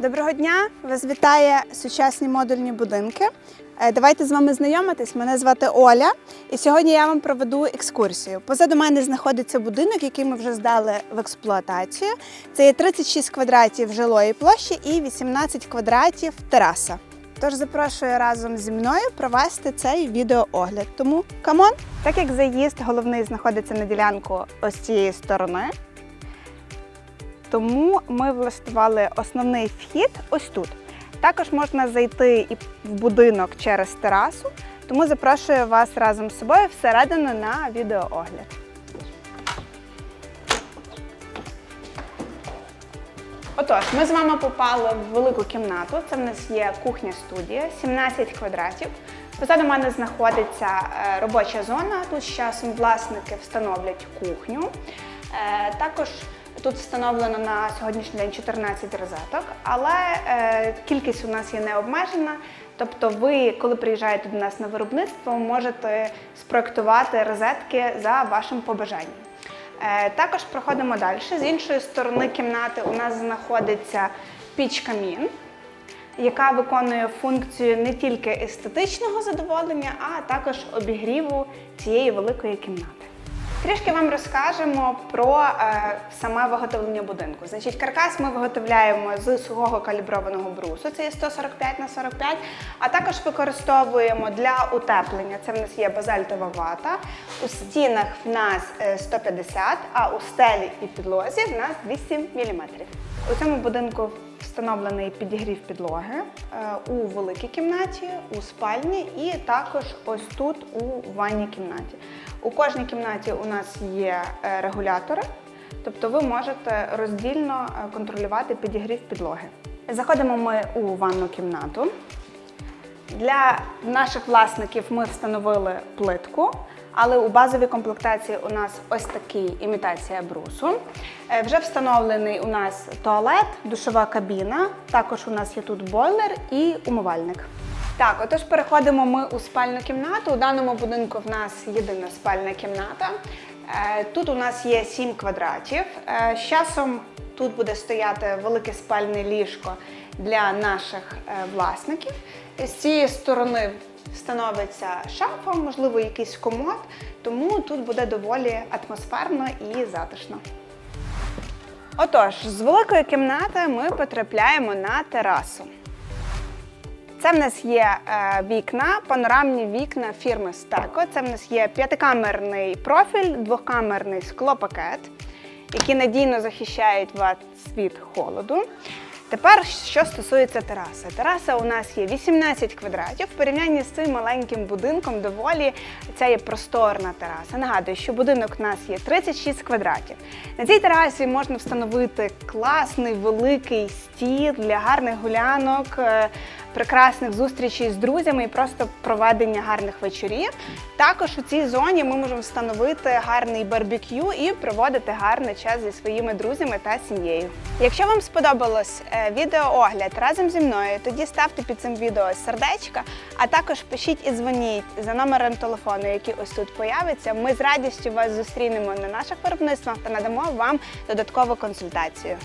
Доброго дня! Вас вітає сучасні модульні будинки. Е, Давайте з вами знайомитись. Мене звати Оля, і сьогодні я вам проведу екскурсію. Позаду мене знаходиться будинок, який ми вже здали в експлуатацію. Це є 36 квадратів жилої площі і 18 квадратів тераса. Тож запрошую разом зі мною провести цей відеоогляд. Тому камон! Так як заїзд головний знаходиться на ділянку ось цієї сторони, тому ми влаштували основний вхід ось тут. Також можна зайти і в будинок через терасу, тому запрошую вас разом з собою всередину на відеоогляд. Отож, ми з вами попали в велику кімнату. Це в нас є кухня-студія, 17 квадратів. Позаду мене знаходиться е, робоча зона. Тут з часом власники встановлять кухню. Е, Також тут встановлено на сьогоднішній день 14 розеток, але е, кількість у нас є необмежена. Тобто, ви, коли приїжджаєте до нас на виробництво, можете спроектувати розетки за вашим побажанням. Е, Також проходимо далі. З іншої сторони кімнати у нас знаходиться піч-камін, яка виконує функцію не тільки естетичного задоволення, а також обігріву цієї великої кімнати. Трішки вам розкажемо про е, саме виготовлення будинку. Значить, каркас ми виготовляємо з сухого каліброваного брусу, це є 145 на 45, а також використовуємо для утеплення. Це в нас є базальтова вата. У стінах в нас е, 150, а у стелі і підлозі в нас 200 мм. У цьому будинку встановлений підігрів підлоги е, у великій кімнаті, у спальні і також ось тут у ванній кімнаті. У кожній кімнаті у нас є е, регулятори, тобто ви можете роздільно е, контролювати підігрів підлоги. Заходимо ми у ванну кімнату. Для наших власників ми встановили плитку, але у базовій комплектації у нас ось такий імітація брусу. Е, Вже встановлений у нас туалет, душова кабіна. Також у нас є тут бойлер і умивальник. Так, отож переходимо ми у спальну кімнату. У даному будинку в нас єдина спальна кімната. Е, Тут у нас є 7 квадратів. Е, З часом тут буде стояти велике спальне ліжко для наших власників. З цієї сторони встановиться шафа, можливо, якийсь комод, тому тут буде доволі атмосферно і затишно. Отож, з великої кімнати ми потрапляємо на терасу. Це в нас є е, вікна, панорамні вікна фірми Стеко. Це в нас є п'ятикамерний профіль, двокамерний склопакет, які надійно захищають вас від холоду. Тепер, що стосується тераси. Тераса у нас є 18 квадратів. В порівнянні з цим маленьким будинком доволі це є просторна тераса. Нагадую, що будинок у нас є 36 квадратів. На цій терасі можна встановити класний великий стіл для гарних гулянок, е, прекрасних зустрічей з друзями і просто проведення гарних вечорів. Також у цій зоні ми можемо встановити гарний барбекю і проводити гарний час зі своїми друзями та сім'єю. Якщо вам сподобалось е, відеоогляд разом зі мною, тоді ставте під цим відео сердечко, а також пишіть і дзвоніть за номером телефону, який ось тут появиться. Ми з радістю вас зустрінемо на наших виробництвах та надамо вам додаткову консультацію.